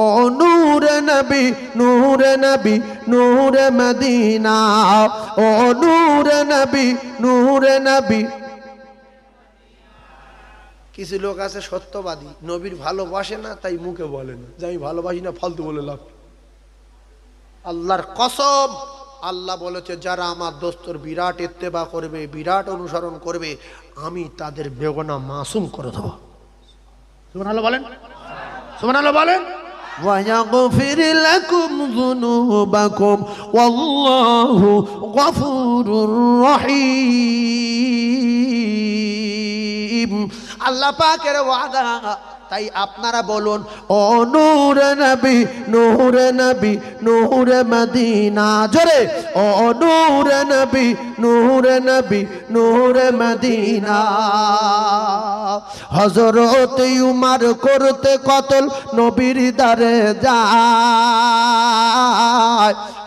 ও নূর নবী নূর নবী, নূর মদিনা। ও নূর নবী নূর নবী। কিছু লোক আছে সত্যবাদী, নবীর ভালোবাসে না, তাই মুখে বলে না। যে আমি ভালোবাসি না, ফালতু বলে লাভ আল্লাহর কসম, আল্লাহ বলেছে, যারা আমার দোস্তর বিরাট ইত্তেবা করবে, বিরাট অনুসরণ করবে, আমি তাদের বেগনা মাসুম করে দেবো। সুমান আল্লাহ বলেন। সুমান আল্লাহ বলেন। ويغفر لكم ذنوبكم والله غفور رحيم. الله باكر روانا তাই আপনারা বলুন, ও নূর নবী নূর নবী, নূর মদিনা। জোরে, ও নূর নবী নূর নবী, নূর মদিনা। হজরত উমার করতে কতল নবীর দারে যায়।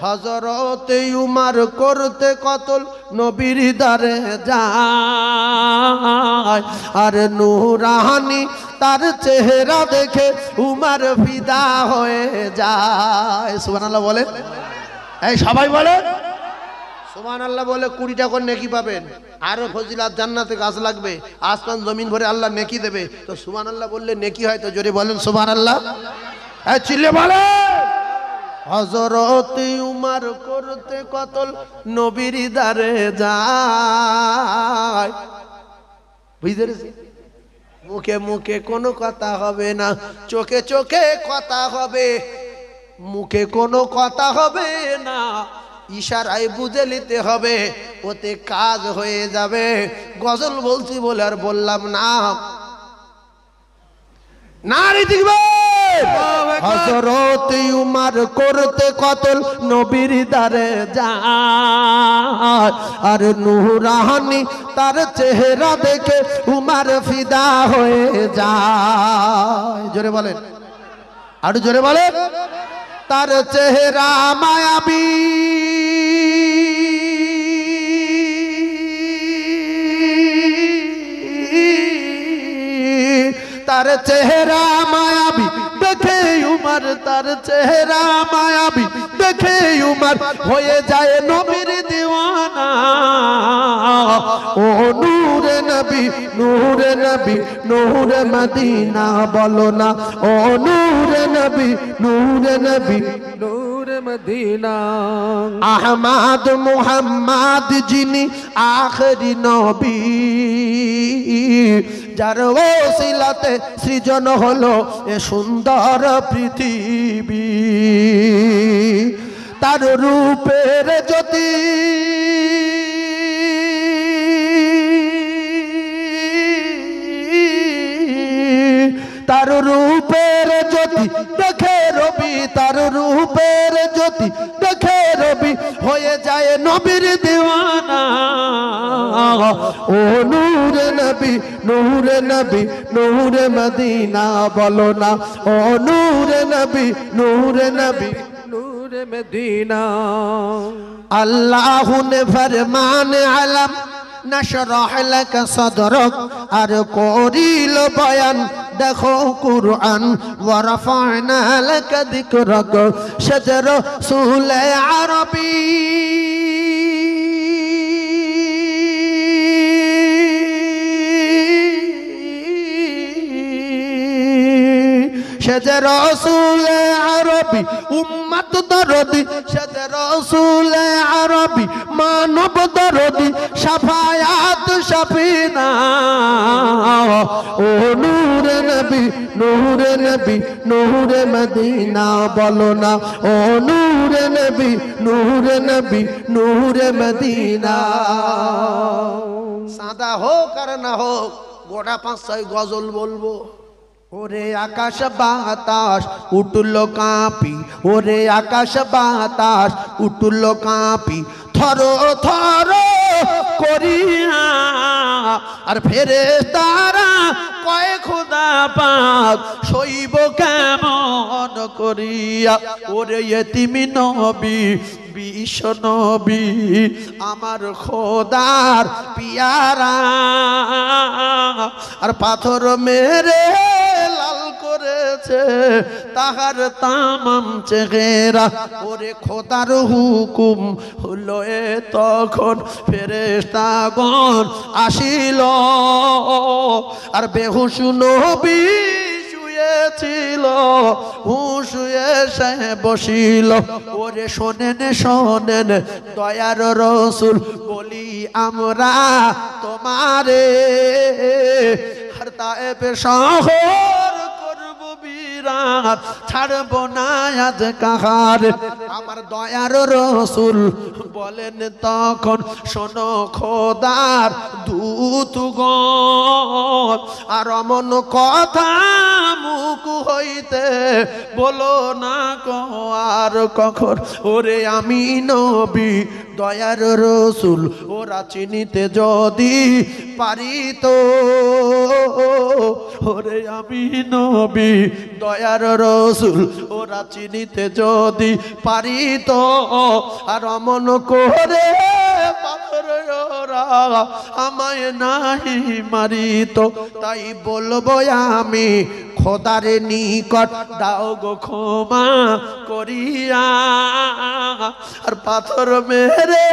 হজরত উমার করতে কতল নবীর দারে যায়। আর নুরাহানি তার চেহারা দেখে উমার ফিদা হয়ে যায়। সুবহানাল্লাহ বলে এই সবাই বলেন সুমান আল্লাহ বলে কুড়িটা করে নেকি পাবেন। আরও ফজিলাত জান্নাতে গাছ লাগবে। আসমান, জমিন ভরে আল্লাহ নেকি দেবে। তো সুমান আল্লাহ বললে নেকি হয় তো জোরে বলেন সুমান আল্লাহ এই চিল্লে বলে। হজরত উমার করতে কতল নবীর দারে যায়। বুঝতে পেরেছি মুখে মুখে কোনো কথা হবে না, চোখে চোখে কথা হবে, মুখে কোনো কথা হবে না। ইশারায় বুঝে নিতে হবে, ওতে কাজ হয়ে যাবে। গজল বলছি বলে আর বললাম না। নারী দেখবে হজরত উমার করতে কতল নবীর দারে যায়। আর নুরাহানি তার চেহারা দেখে উমার ফিদা হয়ে যায়। জোরে বলেন। আরও জোরে বলেন। তার চেহারা মায়াবী। তার চেহারা মায়াবী। দেখে উমার তার চেহারা মায়াবী, দেখে উমার হয়ে যায় নবীর দিওয়ানা। ও নূরে নবী নূরে নবী, নূরে মদিনা বলো না। ও নূরে নবী নূরে নবী মদিনা। আহমাদ মুহাম্মাদ যিনি আখরি নবী যার ওসিলাতে সৃজন হলো এ সুন্দর পৃথিবী। তার রূপের জ্যোতি। তার রূপের জ্যোতি, দেখে রবি, তার রূপের জ্যোতি, দেখে রবি, হয়ে যায় নবীর দিওয়ানা ও নূরে নবী নূরে নবী, নূরে মদিনা বলো না। ও নূরে নবী নূরে নবী, নূর মদিনা। আল্লাহ নে ফরমান আলম, নশরহ লক সদরক, আর করিল বয়ান, দেখো কুরআন ওয়ারফানা লক যিকরক শজর সুলে আরবী। সেজে রসুলে আরবি, উম্মত দরদি, সেজে রসুলে আরবি, মানব দরদি, সাফায়াত সাফিনা। ও নূরে নবী নূরে নবী, নূরে মদিনা বলো না। ও নূরে নবী নূরে নবী, নূরে মদিনা। সাদা হোক আর না হোক, গোটা পাঁচ ছয় গজল বলব। ওরে আকাশ বাতাস, উঠল কাঁপি। ওরে আকাশ বাতাস, উঠল কাঁপি। থর থর করিয়া। আর ফেরে তারা কয়, খোদা পাক শৈব কেমন করিয়া? ওরে এতিমি নবী বিশ্ব নবী, আমার খোদার পিয়ারা। আর পাথর মেরে করেছে, তাহার তামাম চেহারা ওরে খোদার হুকুম হলো এ তখন ফেরেশতাগণ আসিল। আর বেহুশ নবী শুয়েছিল হুশুয়ে সে বসিল। ওরে শোনেন শোনেন, দয়ার রসুল বলি আমরা তোমারে। তাএবে শহর ছাড়ব না আজ কাহার। আমার দয়ার রসুল বলেন তখন, শোনো খোদার দূতগণ আর অমন কথা মুখ হইতে বলো না আর কখন? ওরে আমি নবী, দয়ার রসুল, ওরা চিনিতে যদি পারিত ওরে আমি নবী, দয়ার রসুল, ওরা চিনিতে যদি পারিত আর অমন করে আমায় নাহি মারিত তাই বলব আমি খোদারে নিকট, দাও গো ক্ষমা করিয়া। আর পাথর মেরে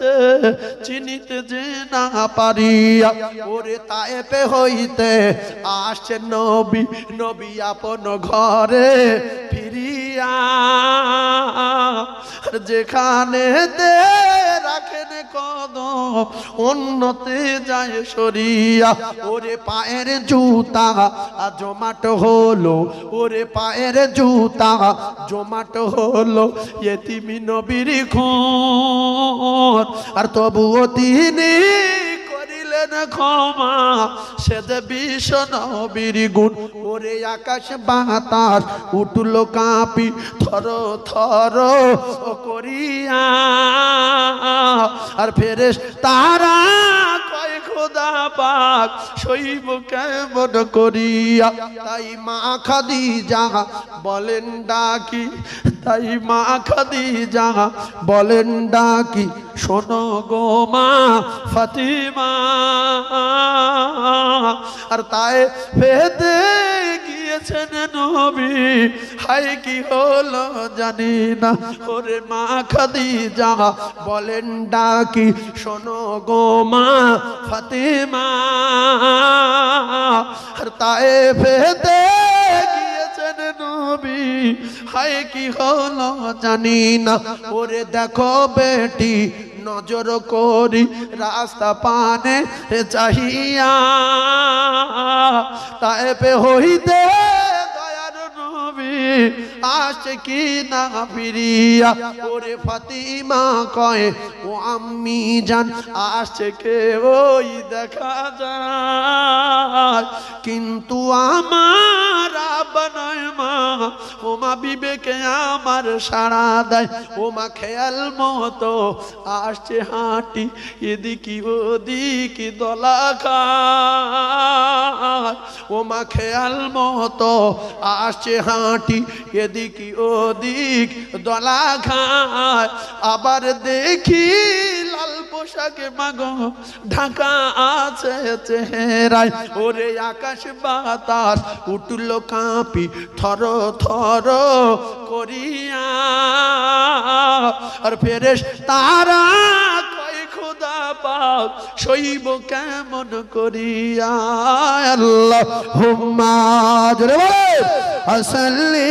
লাল চিনিতে যে না পারিয়া, ওরে তায়েপে হইতে আসছে নবী নবী আপন ঘরে ফিরিয়া। যেখানে কদম অন্যতে যায় সরিয়া। ওরে পায়ের জুতা জমাট হলো। ওরে পায়ের জুতা জমাট হলো। এতিমি নবীর খুন আর তবুও তিনি করিলেন ক্ষমা। সে যে বিশ্ব নবীর গুণ, ওরে আকাশ বাতাস, উঠল কাঁপি, থর থর করিয়া। আর ফেরেস তারা কয়, খোদা পাক, শৈব কেমন করিয়া? তাই মা খাদি যাহা বলেন, ডাকি তাই মা খাদি যাহা বলেন ডাকি, শোনো গো মা ফাতিমা। আর তাই ফেতে গিয়েছেন নবী, হাই কি হলো জানি না। ওরে মা খাদি যাহা বলেন ডাকি, শোনো গো মা ফাতিমা। আর তাই ফেতে গিয়েছেন নবী হায় কি হলো জানি না। ওরে দেখো বেটি, নজর করি রাস্তা পানে চাহিয়া। তাই পে হইতে আসে কি না ফিরিয়া। ওরে ফাতিমা কয়ে, ও আম্মি জান আসছে কে ওই দেখা যায়। কিন্তু আমার ও মা বিবেকে আমার সাড়া দেয়। ও মা খেয়াল মতো আসছে হাঁটি, এদিকি ওদিকি দলা খায়। ও মা খেয়াল মতো আসছে হাঁটি, এদিকি ওদিক দলা খায়। আবার দেখি লাল পোশাকে মাগো, ঢাকা আছে চেহারায়। ওরে আকাশ বাতাস, উঠল কাঁপি, থর থর করিয়া। আর ফেরেশ তারা খোদা পাক কেমন করিয়া? আল্লাহ হুম্মা জোরে বলে।